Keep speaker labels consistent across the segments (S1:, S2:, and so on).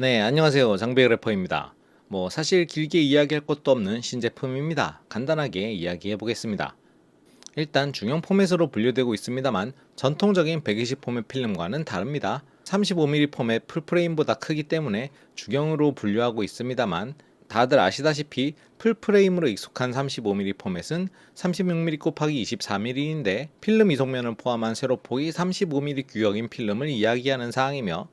S1: 네, 안녕하세요. 장배 래퍼입니다. 뭐 사실 길게 이야기할 것도 없는 신제품입니다. 간단하게 이야기해 보겠습니다. 일단 중형 포맷으로 분류되고 있습니다만 전통적인 120 포맷 필름과는 다릅니다. 35mm 포맷 풀프레임보다 크기 때문에 중형으로 분류하고 있습니다만 다들 아시다시피 풀프레임으로 익숙한 35mm 포맷은 36mm 곱하기 24mm인데 필름 이송면을 포함한 세로폭이 35mm 규격인 필름을 이야기하는 사항이며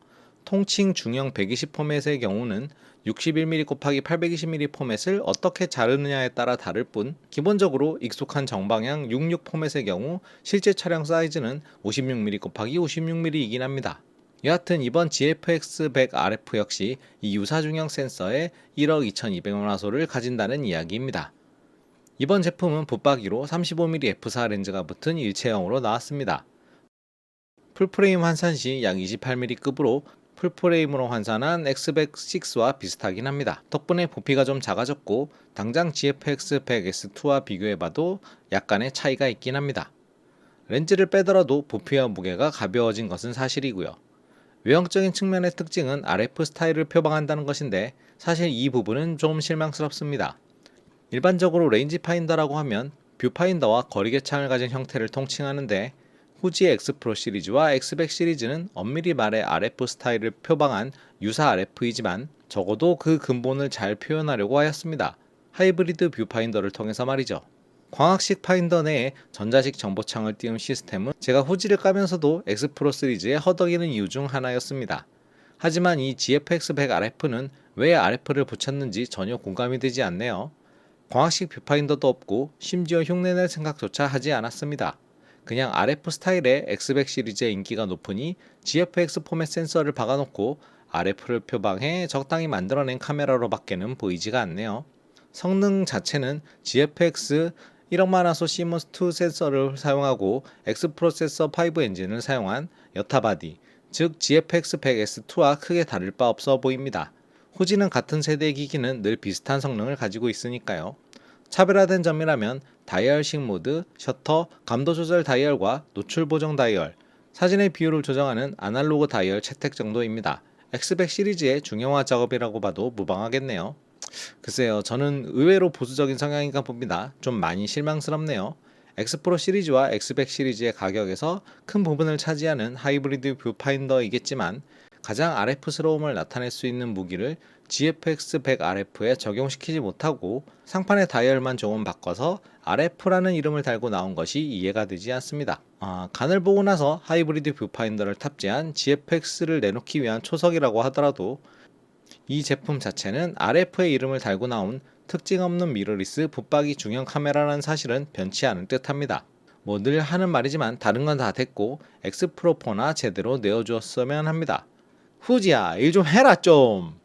S1: 통칭 중형 120 포맷의 경우는 61mm 곱하기 820mm 포맷을 어떻게 자르느냐에 따라 다를 뿐 기본적으로 익숙한 정방향 66 포맷의 경우 실제 차량 사이즈는 56mm 곱하기 56mm이긴 합니다. 여하튼 이번 GFX100 RF 역시 이 유사 중형 센서에 1억 2200만 화소를 가진다는 이야기입니다. 이번 제품은 붙박이로 35mm f4 렌즈가 붙은 일체형으로 나왔습니다. 풀프레임 환산 시 약 28mm급으로 풀프레임으로 환산한 X100-6와 비슷하긴 합니다. 덕분에 부피가 좀 작아졌고 당장 GFX100S2와 비교해봐도 약간의 차이가 있긴 합니다. 렌즈를 빼더라도 부피와 무게가 가벼워진 것은 사실이고요. 외형적인 측면의 특징은 RF 스타일을 표방한다는 것인데 사실 이 부분은 좀 실망스럽습니다. 일반적으로 레인지 파인더라고 하면 뷰 파인더와 거리 계 창을 가진 형태를 통칭하는데 후지의 X프로 시리즈와 X100 시리즈는 엄밀히 말해 RF 스타일을 표방한 유사 RF이지만 적어도 그 근본을 잘 표현하려고 하였습니다. 하이브리드 뷰 파인더를 통해서 말이죠. 광학식 파인더 내에 전자식 정보창을 띄운 시스템은 제가 후지를 까면서도 X프로 시리즈에 허덕이는 이유 중 하나였습니다. 하지만 이 GFX100 RF는 왜 RF를 붙였는지 전혀 공감이 되지 않네요. 광학식 뷰파인더도 없고 심지어 흉내낼 생각조차 하지 않았습니다. 그냥 RF 스타일의 X100 시리즈의 인기가 높으니 GFX 포맷 센서를 박아놓고 RF를 표방해 적당히 만들어낸 카메라로밖에는 보이지가 않네요. 성능 자체는 GFX 1억만 화소 CMOS2 센서를 사용하고 X 프로세서 5 엔진을 사용한 여타바디, 즉 GFX100S2와 크게 다를 바 없어 보입니다. 후지는 같은 세대의 기기는 늘 비슷한 성능을 가지고 있으니까요. 차별화된 점이라면 다이얼식 모드, 셔터, 감도 조절 다이얼과 노출 보정 다이얼, 사진의 비율을 조정하는 아날로그 다이얼 채택 정도입니다. X100 시리즈의 중형화 작업이라고 봐도 무방하겠네요. 글쎄요, 저는 의외로 보수적인 성향인가 봅니다. 좀 많이 실망스럽네요. X프로 시리즈와 X100 시리즈의 가격에서 큰 부분을 차지하는 하이브리드 뷰파인더이겠지만 가장 RF스러움을 나타낼 수 있는 무기를 GFX100RF에 적용시키지 못하고 상판의 다이얼만 조금 바꿔서 RF라는 이름을 달고 나온 것이 이해가 되지 않습니다. 아, 간을 보고 나서 하이브리드 뷰파인더를 탑재한 GFX를 내놓기 위한 초석이라고 하더라도 이 제품 자체는 RF의 이름을 달고 나온 특징 없는 미러리스 붙박이 중형 카메라라는 사실은 변치 않을 듯 합니다. 뭐 늘 하는 말이지만 다른 건 다 됐고 X 프로 4나 제대로 내어주었으면 합니다. 후지야 일 좀 해라 좀.